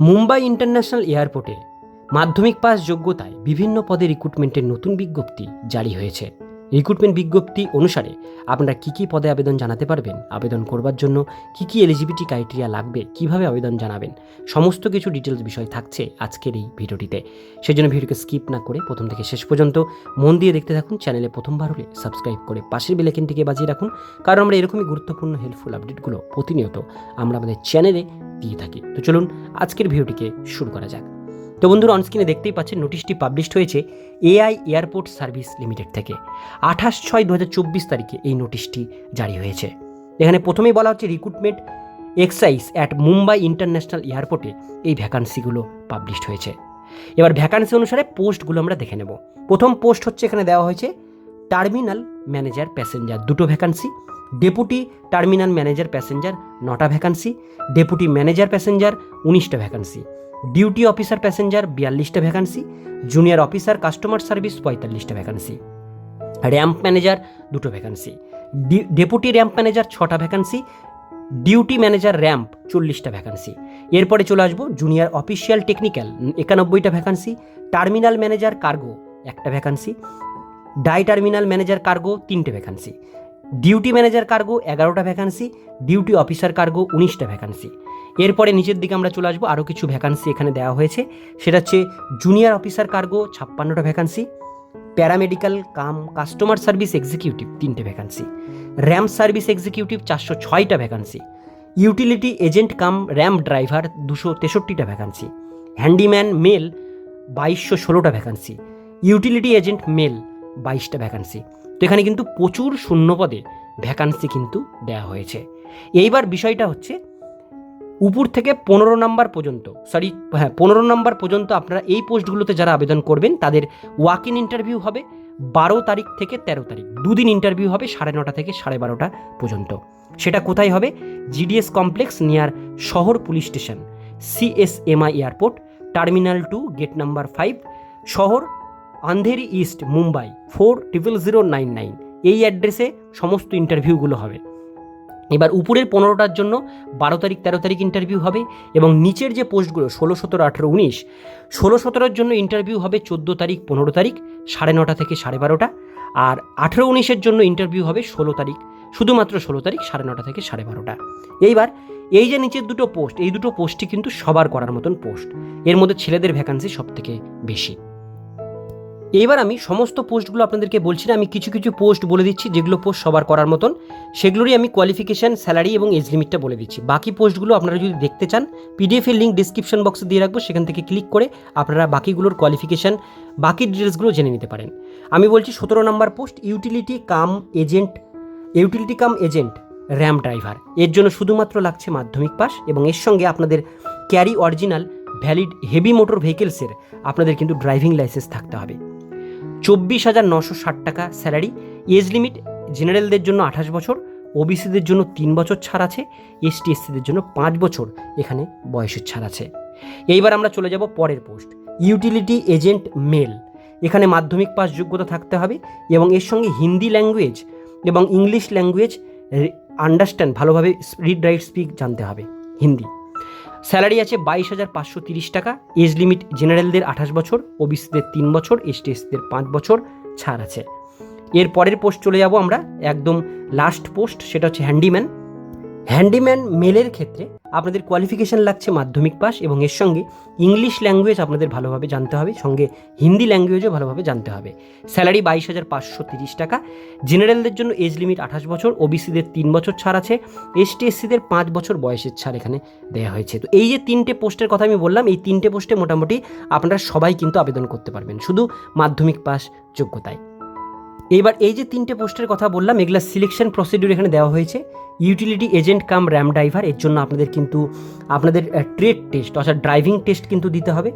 Mumbai international এয়ারপোর্টে মাধ্যমিক pass যোগ্যতায় বিভিন্ন পদে রিক্রুটমেন্টের নতুন বিজ্ঞপ্তি জারি হয়েছে। রিক্রুটমেন্ট বিজ্ঞপ্তি অনুসারে আপনারা কী কী পদে আবেদন জানাতে পারবেন? আবেদন করবার জন্য কী কী এলিজিবিলিটি ক্রাইটেরিয়া লাগবে? কীভাবে আবেদন জানাবেন? সমস্ত কিছু ডিটেলস বিষয় থাকছে আজকের এই ভিডিওটিতে। সেজন্য ভিডিওকে স্কিপ না করে প্রথম থেকে শেষ পর্যন্ত মন দিয়ে দেখতে থাকুন চ্যানেলে প্রথমবার হলে সাবস্ক্রাইব করে পাশের বেলাইকেনটিকে বাজিয়ে রাখুন, কারণ আমরা এরকমই গুরুত্বপূর্ণ হেল্পফুল আপডেটগুলো প্রতিনিয়ত আমরা আমাদের চ্যানেলে দিয়ে থাকি। তো চলুন আজকের ভিডিওটিকে শুরু করা যাক। তো বন্ধুরা অনস্ক্রিনে দেখতেই পাচ্ছেন নোটিশটি পাবলিশড হয়েছে এআই এয়ারপোর্ট সার্ভিস লিমিটেড থেকে। আঠাশ ছয় দু তারিখে এই নোটিশটি জারি হয়েছে। এখানে প্রথমেই বলা হচ্ছে recruitment excise at Mumbai international এয়ারপোর্টে এই ভ্যাকান্সিগুলো পাবলিশড হয়েছে। এবার ভ্যাকান্সি অনুসারে পোস্টগুলো আমরা দেখে নেব। প্রথম পোস্ট হচ্ছে এখানে দেওয়া হয়েছে টার্মিনাল ম্যানেজার প্যাসেঞ্জার দুটো vacancy deputy terminal manager passenger নটা ভ্যাকান্সি ডেপুটি ম্যানেজার প্যাসেঞ্জার উনিশটা ভ্যাকান্সি ডিউটি অফিসার প্যাসেঞ্জার বিয়াল্লিশটা vacancy, junior officer customer service পঁয়তাল্লিশটা ভ্যাকান্সি। র্যাম্প ম্যানেজার দুটো ভ্যাকান্সি। ডেপুটি র্যাম্প ম্যানেজার ছটা ভ্যাকান্সি, ডিউটি ম্যানেজার র্যাম্প চল্লিশটা vacancy. এরপরে চলে আসব জুনিয়র অফিসিয়াল টেকনিক্যাল, একানব্বইটা ভ্যাকান্সি, টার্মিনাল ম্যানেজার কার্গো একটা vacancy, dy terminal manager cargo তিনটে ভ্যাকান্সি, ডিউটি ম্যানেজার কার্গো এগারোটা ভ্যাকান্সি, ডিউটি অফিসার কার্গো উনিশটা ভ্যাকান্সি। এরপরে নিচের দিকে আমরা চলে আসব। আরও কিছু ভ্যাকান্সি এখানে দেওয়া হয়েছে। সেটা হচ্ছে junior officer cargo ছাপ্পান্নটা vacancy paramedical cum customer service executive তিনটে ভ্যাকান্সি র্যাম্প সার্ভিস এক্সিকিউটিভ চারশো ছয়টা vacancy utility agent cum ramp driver দুশো তেষট্টিটা ভ্যাকান্সি হ্যান্ডিম্যান মেল বাইশশো ষোলোটা ভ্যাকান্সি ইউটিলিটি এজেন্ট মেল বাইশটা ভ্যাকান্সি তো এখানে কিন্তু প্রচুর শূন্যপদে ভ্যাকান্সি কিন্তু দেওয়া হয়েছে। এইবার বিষয়টা হচ্ছে উপর থেকে পনেরো নাম্বার পর্যন্ত সরি হ্যাঁ পনেরো নাম্বার পর্যন্ত আপনারা এই পোস্টগুলোতে যারা আবেদন করবেন, তাদের ওয়াক ইন ইন্টারভিউ হবে বারো তারিখ থেকে তেরো তারিখ। দুদিন ইন্টারভিউ হবে সাড়ে নটা থেকে সাড়ে বারোটা পর্যন্ত। সেটা কোথায় হবে? GDS complex near Sahar police station CSMI airport terminal two gate number five Sahar Andheri east Mumbai four triple zero nine nine এই অ্যাড্রেসে সমস্ত ইন্টারভিউগুলো হবে। এবার উপরের পনেরোটার জন্য বারো তারিখ, তেরো তারিখ ইন্টারভিউ হবে এবং নিচের যে পোস্টগুলো ষোলো, সতেরো, আঠেরো, উনিশ, ষোলো, সতেরোর জন্য ইন্টারভিউ হবে চোদ্দ তারিখ, পনেরো তারিখ, সাড়ে নটা থেকে সাড়ে বারোটা আর আঠেরো, উনিশের জন্য ইন্টারভিউ হবে ষোলো তারিখ, শুধুমাত্র ষোলো তারিখ, সাড়ে নটা থেকে সাড়ে বারোটা। এইবার এই যে নিচের দুটো পোস্ট এই দুটো পোস্টই কিন্তু সবার করার মতন পোস্ট এর মধ্যে ছেলেদের ভ্যাকান্সি সব থেকে বেশি। এইবার আমি সমস্ত পোস্টগুলো আপনাদেরকে বলছি না, আমি কিছু কিছু পোস্ট বলে দিচ্ছি, যেগুলো পোস্ট সবার করার মতন। সেগুলোরই আমি কোয়ালিফিকেশান স্যালারি এবং এজ লিমিটটা বলে দিচ্ছি। বাকি পোস্টগুলো আপনারা যদি দেখতে চান পিডিএফের লিঙ্ক ডিসক্রিপশন বক্সে দিয়ে রাখব, সেখান থেকে ক্লিক করে আপনারা বাকিগুলোর কোয়ালিফিকেশান বাকি ডিটেলসগুলো জেনে নিতে পারেন। আমি বলছি সতেরো number post utility cum agent utility cum agent ramp driver এর জন্য শুধুমাত্র লাগছে মাধ্যমিক পাস এবং এর সঙ্গে আপনাদের carry original valid heavy motor ভেহিকেলসের আপনাদের কিন্তু ড্রাইভিং লাইসেন্স থাকতে হবে। চব্বিশ হাজার নশো ষাট টাকা স্যালারি। এজ লিমিট জেনারেলদের জন্য আঠাশ বছর, ওবিসিদের জন্য তিন বছর ছাড় আছে এসটি এসসিদের জন্য পাঁচ বছর এখানে বয়সের ছাড় আছে। এইবার আমরা চলে যাব পরের পোস্ট, ইউটিলিটি এজেন্ট মেল। এখানে মাধ্যমিক পাস যোগ্যতা থাকতে হবে এবং এর সঙ্গে হিন্দি ল্যাঙ্গুয়েজ এবং ইংলিশ ল্যাঙ্গুয়েজ আন্ডারস্ট্যান্ড ভালোভাবে রিড রাইট স্পিক জানতে হবে, হিন্দি। স্যালারি আছে বাইশ হাজার পাঁচশো তিরিশ টাকা, এজ লিমিট জেনারেলদের আঠাশ বছর, ওবিসিদের তিন বছর এসটি এসদের পাঁচ বছর ছাড় আছে। এর পরের পোস্ট চলে যাব আমরা, একদম লাস্ট পোস্ট সেটা হচ্ছে হ্যান্ডিম্যান হ্যান্ডিম্যান মেলের ক্ষেত্রে আপনাদের কোয়ালিফিকেশান লাগছে মাধ্যমিক পাস এবং এর সঙ্গে ইংলিশ ল্যাঙ্গুয়েজ আপনাদের ভালোভাবে জানতে হবে, সঙ্গে হিন্দি ল্যাঙ্গুয়েজও ভালোভাবে জানতে হবে। স্যালারি বাইশ হাজার পাঁচশো তিরিশ টাকা। জেনারেলদের জন্য এজ লিমিট আঠাশ বছর ওবিসিদের তিন বছর ছাড় আছে এসটি এসসিদের পাঁচ বছর বয়সের ছাড় এখানে দেওয়া হয়েছে। তো এই যে তিনটে পোস্টের কথা আমি বললাম, এই তিনটে পোস্টে মোটামুটি আপনারা সবাই কিন্তু আবেদন করতে পারবেন। শুধু মাধ্যমিক পাস যোগ্যতায়। এইবার এই যে তিনটে পোস্টের কথা বললাম, এগুলা সিলেকশন প্রসিডিউর এখানে দেওয়া হয়েছে। Utility agent cum ramp driver এর জন্য আপনাদের কিন্তু, আপনাদের ট্রেড টেস্ট অর্থাৎ ড্রাইভিং টেস্ট কিন্তু দিতে হবে।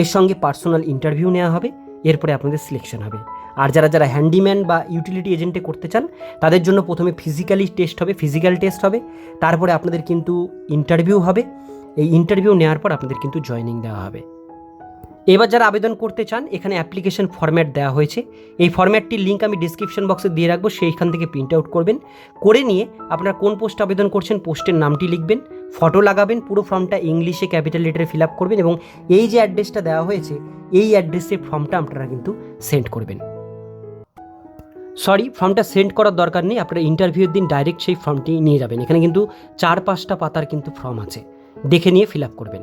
এর সঙ্গে পার্সোনাল ইন্টারভিউ নেওয়া হবে, এরপরে আপনাদের সিলেকশন হবে। আর যারা যারা হ্যান্ডিম্যান বা ইউটিলিটি এজেন্টে করতে চান, তাদের জন্য প্রথমে ফিজিক্যালি টেস্ট হবে ফিজিক্যাল টেস্ট হবে। তারপরে আপনাদের কিন্তু ইন্টারভিউ হবে। এই ইন্টারভিউ নেওয়ার পর আপনাদের কিন্তু জয়নিং দেওয়া হবে। এবার যারা আবেদন করতে চান, এখানে অ্যাপ্লিকেশন ফর্ম্যাট দেওয়া হয়েছে। এই ফর্ম্যাটটির লিঙ্ক আমি ডিসক্রিপশন বক্সে দিয়ে রাখব, সেইখান থেকে প্রিন্ট আউট করবেন। করে নিয়ে আপনারা কোন পোস্ট আবেদন করছেন পোস্টের নামটি লিখবেন ফটো লাগাবেন, পুরো ফর্মটা ইংলিশে ক্যাপিটাল লেটারে ফিল আপ করবেন এবং এই যে অ্যাড্রেসটা দেওয়া হয়েছে, এই অ্যাড্রেসে ফর্মটা আপনারা কিন্তু সেন্ড করবেন। সরি ফর্মটা সেন্ড করার দরকার নেই, আপনারা ইন্টারভিউর দিন ডাইরেক্ট সেই ফর্মটি নিয়ে যাবেন। এখানে কিন্তু চার পাঁচটা পাতার কিন্তু ফর্ম আছে। দেখে নিয়ে ফিল আপ করবেন।